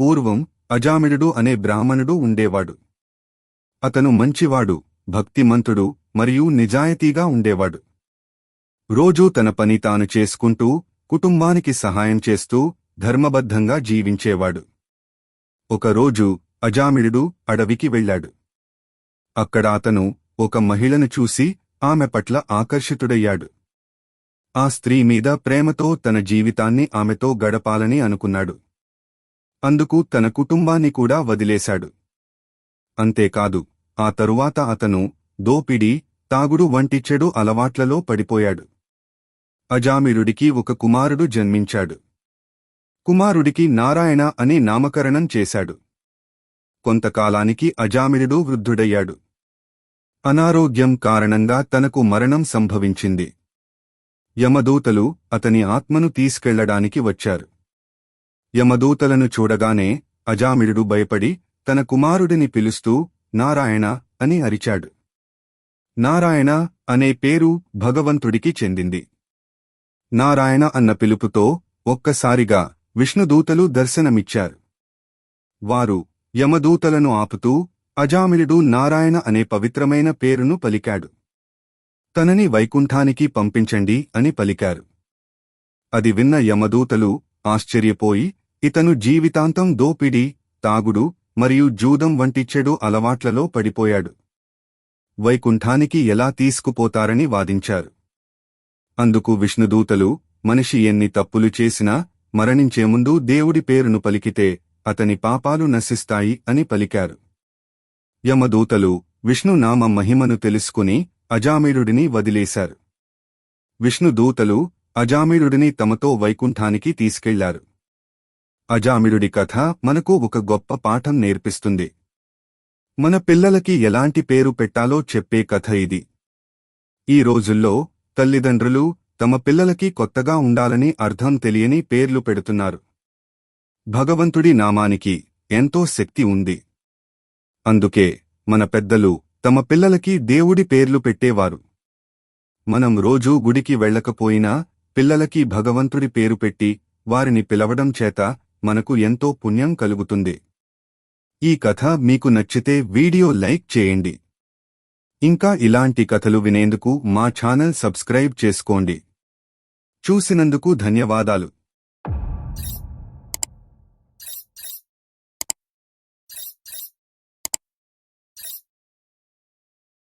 పూర్వం అజామిడుడు అనే బ్రాహ్మణుడు ఉండేవాడు. అతను మంచివాడు భక్తిమంతుడు మరియు నిజాయితీగా ఉండేవాడు. రోజూ తన పని తాను చేసుకుంటూ కుటుంబానికి సహాయం చేస్తూ ధర్మబద్ధంగా జీవించేవాడు. ఒకరోజు అజామిడుడు అడవికి వెళ్ళాడు. అక్కడ అతను ఒక మహిళను చూసి ఆమె పట్ల ఆకర్షితుడయ్యాడు. ఆ స్త్రీ మీద ప్రేమతో తన జీవితాన్ని ఆమెతో గడపాలని అనుకున్నాడు. అందుకు తన కుటుంబాన్ని కూడా వదిలేశాడు. అంతేకాదు ఆ తరువాత అతను దోపిడీ తాగుడు వంటి చెడు అలవాట్లలో పడిపోయాడు. అజామిరుడికి ఒక కుమారుడు జన్మించాడు. కుమారుడికి నారాయణ అని నామకరణం చేశాడు. కొంతకాలానికి అజామిరుడు వృద్ధుడయ్యాడు. అనారోగ్యం కారణంగా తనకు మరణం సంభవించింది. యమదూతలు అతని ఆత్మను తీసుకెళ్ళడానికి వచ్చారు. యమదూతలను చూడగానే అజామిరుడు భయపడి తన కుమారుడిని పిలుస్తూ నారాయణ అని అరిచాడు. నారాయణ అనే పేరు భగవంతుడికి చెందింది. నారాయణ అన్న పిలుపుతో ఒక్కసారిగా విష్ణుదూతలు దర్శనమిచ్చారు. వారు యమదూతలను ఆపుతూ అజామిలుడు నారాయణ అనే పవిత్రమైన పేరును పలికాడు. తనని వైకుంఠానికి పంపించండి అని పలికారు. అది విన్న యమదూతలు ఆశ్చర్యపోయి ఇతను జీవితాంతం దోపిడీ తాగుడు మరియు జూదం వంటి చెడు అలవాట్లలో పడిపోయాడు. వైకుంఠానికి ఎలా తీసుకుపోతారని వాదించారు. అందుకు విష్ణుదూతలు మనిషి ఎన్ని తప్పులు చేసినా మరణించే ముందు దేవుడి పేరును పలికితే అతని పాపాలు నశిస్తాయి అని పలికారు. యమదూతలు విష్ణునామ మహిమను తెలుసుకుని అజామీరుడిని వదిలేశారు. విష్ణుదూతలు అజామీరుడిని తమతో వైకుంఠానికి తీసుకెళ్ళారు. అజామిడుడి కథ మనకు ఒక గొప్ప పాఠం నేర్పిస్తుంది. మన పిల్లలకి ఎలాంటి పేరు పెట్టాలో చెప్పే కథ ఇది. ఈ రోజుల్లో తల్లిదండ్రులు తమ పిల్లలకి కొత్తగా ఉండాలని అర్థం తెలియని పేర్లు పెడుతున్నారు. భగవంతుడి నామానికి ఎంతో శక్తి ఉంది. అందుకే మన పెద్దలు తమ పిల్లలకి దేవుడి పేర్లు పెట్టేవారు. మనం రోజూ గుడికి వెళ్ళకపోయినా పిల్లలకి భగవంతుడి పేరు పెట్టి వారిని పిలవడం చేత మనకు ఎంతో పుణ్యం కలుగుతుంది. ఈ కథ మీకు నచ్చితే వీడియో లైక్ చేయండి. ఇంకా ఇలాంటి కథలు వినేందుకు మా ఛానల్ సబ్స్క్రైబ్ చేసుకోండి. చూసినందుకు ధన్యవాదాలు.